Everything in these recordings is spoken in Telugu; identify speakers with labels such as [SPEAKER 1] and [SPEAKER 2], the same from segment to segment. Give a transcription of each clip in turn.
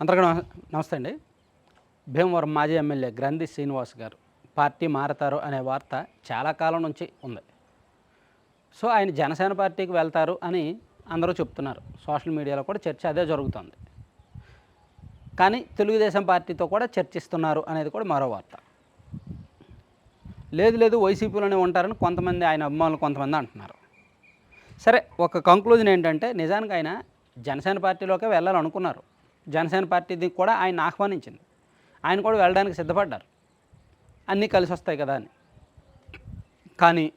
[SPEAKER 1] అందరికీ నమ- నమస్తే అండి. భీమవరం మాజీ ఎమ్మెల్యే గ్రంథి శ్రీనివాస్ గారు పార్టీ మారతారు అనే వార్త చాలా కాలం నుంచి ఉంది. సో ఆయన జనసేన పార్టీకి వెళ్తారు అని అందరూ చెప్తున్నారు. సోషల్ మీడియాలో కూడా చర్చ అదే జరుగుతుంది. కానీ తెలుగుదేశం పార్టీతో కూడా చర్చిస్తున్నారు అనేది కూడా మరో వార్త. లేదు లేదు వైసీపీలోనే ఉంటారని కొంతమంది ఆయన అభిమానులు కొంతమంది అంటున్నారు. సరే ఒక కంక్లూజన్ ఏంటంటే నిజానికి ఆయన జనసేన పార్టీలోకే వెళ్ళాలనుకున్నారు. జనసేన పార్టీది కూడా ఆయన ఆహ్వానించింది. ఆయన కూడా వెళ్ళడానికి సిద్ధపడ్డారు. అన్నీ కలిసి వస్తాయి కదా అని. కానీ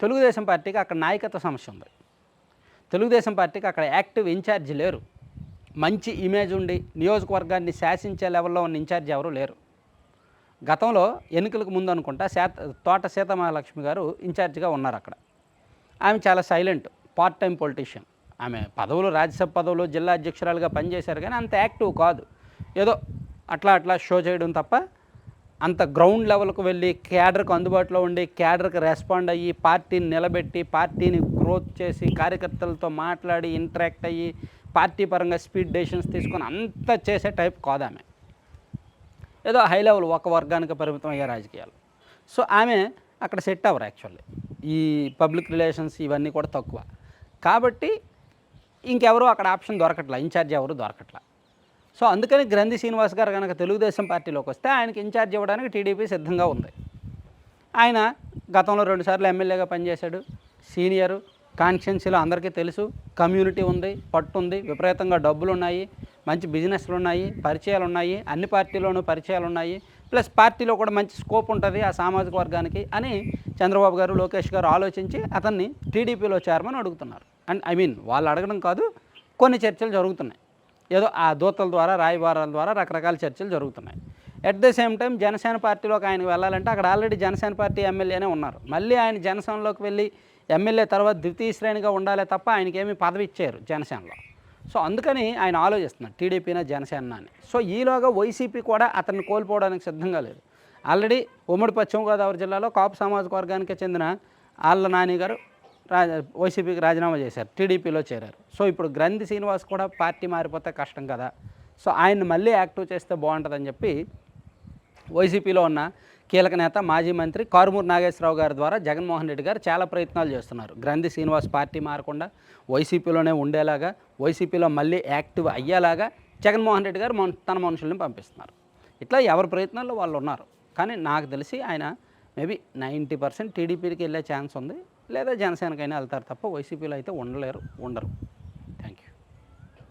[SPEAKER 1] తెలుగుదేశం పార్టీకి అక్కడ నాయకత్వ సమస్య ఉంది. తెలుగుదేశం పార్టీకి అక్కడ యాక్టివ్ ఇన్ఛార్జ్ లేరు. మంచి ఇమేజ్ ఉండి నియోజకవర్గాన్ని శాసించే లెవెల్లో ఉన్న ఇన్ఛార్జ్ ఎవరు లేరు. గతంలో ఎన్నికలకు ముందు అనుకుంటా శాత తోట సీతమహాలక్ష్మి గారు ఇన్ఛార్జిగా ఉన్నారు అక్కడ. ఆమె చాలా సైలెంట్ పార్ట్ టైం పొలిటీషియన్. ఆమె పదవులు రాజ్యసభ పదవులు జిల్లా అధ్యక్షురాలుగా పనిచేశారు కానీ అంత యాక్టివ్ కాదు. ఏదో అట్లా అట్లా షో చేయడం తప్ప అంత గ్రౌండ్ లెవెల్కు వెళ్ళి క్యాడర్కు అందుబాటులో ఉండి క్యాడర్కి రెస్పాండ్ అయ్యి పార్టీని నిలబెట్టి పార్టీని గ్రోత్ చేసి కార్యకర్తలతో మాట్లాడి ఇంటరాక్ట్ అయ్యి పార్టీ పరంగా స్పీడ్ డెసిషన్స్ తీసుకొని అంత చేసే టైప్ కాదు ఆమె ఏదో హై లెవెల్ ఒక వర్గానికి పరిమితం అయ్యే రాజకీయాలు. సో ఆమె అక్కడ సెట్ అవ్వరు యాక్చువల్లీ. ఈ పబ్లిక్ రిలేషన్స్ ఇవన్నీ కూడా తక్కువ. కాబట్టి ఇంకెవరు అక్కడ ఆప్షన్ దొరకట్లా ఇన్ఛార్జ్ ఎవరు దొరకట్లా. సో అందుకని గ్రంథి శ్రీనివాస్ గారు కనుక తెలుగుదేశం పార్టీలోకి వస్తే ఆయనకి ఇన్ఛార్జ్ ఇవ్వడానికి టీడీపీ సిద్ధంగా ఉంది. ఆయన గతంలో రెండుసార్లు ఎమ్మెల్యేగా పనిచేశాడు సీనియరు కాన్షియన్సీలో అందరికీ తెలుసు కమ్యూనిటీ ఉంది పట్టు ఉంది విపరీతంగా డబ్బులు ఉన్నాయి మంచి బిజినెస్లు ఉన్నాయి పరిచయాలు ఉన్నాయి అన్ని పార్టీలోనూ పరిచయాలు ఉన్నాయి ప్లస్ పార్టీలో కూడా మంచి స్కోప్ ఉంటుంది ఆ సామాజిక వర్గానికి అని చంద్రబాబు గారు లోకేష్ గారు ఆలోచించి అతన్ని టీడీపీలో చేరమని అడుగుతున్నారు. అండ్ ఐ మీన్ వాళ్ళు అడగడం కాదు కొన్ని చర్చలు జరుగుతున్నాయి. ఏదో ఆ దూతల ద్వారా రాయబారాల ద్వారా రకరకాల చర్చలు జరుగుతున్నాయి. At the same time Janasena పార్టీలోకి ఆయనకు వెళ్ళాలంటే అక్కడ ఆల్రెడీ జనసేన పార్టీ ఎమ్మెల్యేనే ఉన్నారు. మళ్ళీ ఆయన జనసేనలోకి వెళ్ళి ఎమ్మెల్యే తర్వాత ద్వితీయ శ్రేణిగా ఉండాలే తప్ప ఆయనకేమి ఏమీ పదవి ఇచ్చారు జనసేనలో. సో అందుకని ఆయన ఆలోచిస్తున్నారు టీడీపీనా జనసేన అని. సో ఈలోగా వైసీపీ కూడా అతన్ని కోల్పోవడానికి సిద్ధంగా లేదు. ఆల్రెడీ ఉమ్మడి పశ్చిమ గోదావరి జిల్లాలో కాపు సామాజిక వర్గానికి చెందిన ఆళ్ళ నాని గారు రా వైసీపీకి రాజీనామా చేశారు టీడీపీలో చేరారు. సో ఇప్పుడు గ్రంథి శ్రీనివాస్ కూడా పార్టీ మారిపోతే కష్టం కదా. సో ఆయన్ని మళ్ళీ యాక్టివ్ చేస్తే బాగుంటుందని చెప్పి వైసీపీలో ఉన్న కీలక నేత మాజీ మంత్రి కారుమూరు నాగేశ్వరరావు గారి ద్వారా జగన్మోహన్ రెడ్డి గారు చాలా ప్రయత్నాలు చేస్తున్నారు. గ్రంథి శ్రీనివాస్ పార్టీ మారకుండా వైసీపీలోనే ఉండేలాగా వైసీపీలో మళ్ళీ యాక్టివ్ అయ్యేలాగా జగన్మోహన్ రెడ్డి గారు తన మనుషుల్ని పంపిస్తున్నారు. ఇట్లా ఎవరి ప్రయత్నాల్లో వాళ్ళు ఉన్నారు. కానీ నాకు తెలిసి ఆయన మేబీ నైంటీ పర్సెంట్ టీడీపీకి వెళ్ళే ఛాన్స్ ఉంది. లేదా జనసేనకైనా వెళ్తారు తప్ప వైసీపీలో అయితే ఉండలేరు ఉండరు.